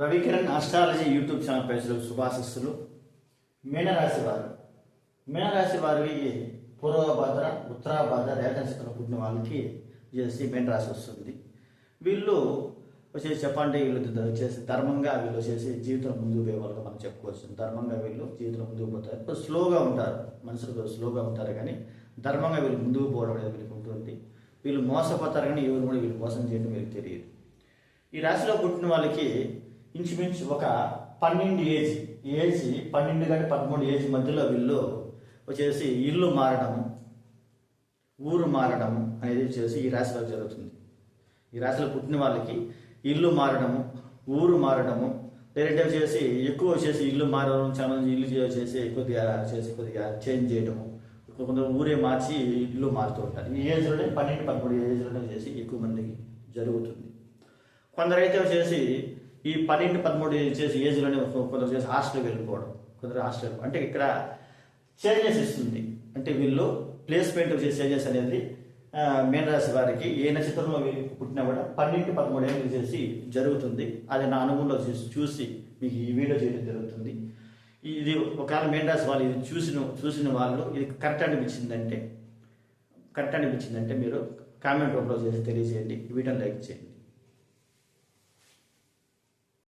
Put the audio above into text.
Ravikiran astrology YouTube channel పేజ్లకు శుభాశిస్సులు. మీనరాశి వారు మీనరాశి వారికి పూర్వభద్ర ఉత్తరాభద్ర రేఖ పుట్టిన వాళ్ళకి చేసి మీనరాశి వస్తుంది. వీళ్ళు వచ్చేసి చెప్పండి వీళ్ళు వచ్చేసి ధర్మంగా వీళ్ళు వచ్చేసి జీవితం ముందుకు పోయే మనం చెప్పుకోవచ్చు. ధర్మంగా వీళ్ళు జీవితం ముందుకు పోతారు. స్లోగా ఉంటారు. మనుషులు స్లోగా ఉంటారు కానీ ధర్మంగా వీళ్ళు ముందుకు పోవడం అనేది వీళ్ళకి ఉంటుంది. వీళ్ళు మోసపోతారు కానీ ఎవరు కూడా వీళ్ళు మోసం చేయడం వీళ్ళకి తెలియదు. ఈ రాశిలో పుట్టిన వాళ్ళకి ఇంచుమించు ఒక పన్నెండు ఏజ్ ఏజ్ పన్నెండు కానీ పదమూడు ఏజ్ మధ్యలో వీళ్ళు వచ్చేసి ఇల్లు మారడం ఊరు మారడం అనేది వచ్చేసి ఈ రాశిలో జరుగుతుంది. ఈ రాశిలో పుట్టిన వాళ్ళకి ఇల్లు మారడము ఊరు మారడము లేదంటే వచ్చేసి ఎక్కువ వచ్చేసి ఇల్లు మారడం చాలా మంది ఇల్లు చేసి కొద్దిగా చేసి కొద్దిగా చేంజ్ చేయడము కొంత ఊరే మార్చి ఇల్లు మారుతూ ఉంటారు. ఈ ఏజ్లోనే పన్నెండు పదమూడు ఏజ్లోనే చేసి ఎక్కువ మందికి జరుగుతుంది. కొందరైతే వచ్చేసి ఈ పన్నెండు పదమూడు చేసి ఏజ్లోనే కొందరు చేసి హాస్టల్కి వెళ్ళిపోవడం. కొందరు హాస్టల్ అంటే ఇక్కడ చేంజెస్ ఇస్తుంది. అంటే వీళ్ళు ప్లేస్మెంట్ చేసే చేంజెస్ అనేది మీనరాశి వారికి ఏ నక్షత్రంలో పుట్టినా కూడా పన్నెండు పదమూడు ఏళ్ళు చేసి జరుగుతుంది. అది నా అనుభవంలో చూసి చూసి మీకు ఈ వీడియో చేయడం జరుగుతుంది. ఇది ఒకవేళ మీనరాశి వాళ్ళు ఇది చూసిన చూసిన వాళ్ళు ఇది కరెక్ట్ అనిపించిందంటే కరెక్ట్ అనిపించిందంటే మీరు కామెంట్ రూపంలో చేసి తెలియజేయండి. ఈ వీడియోని లైక్ చేయండి.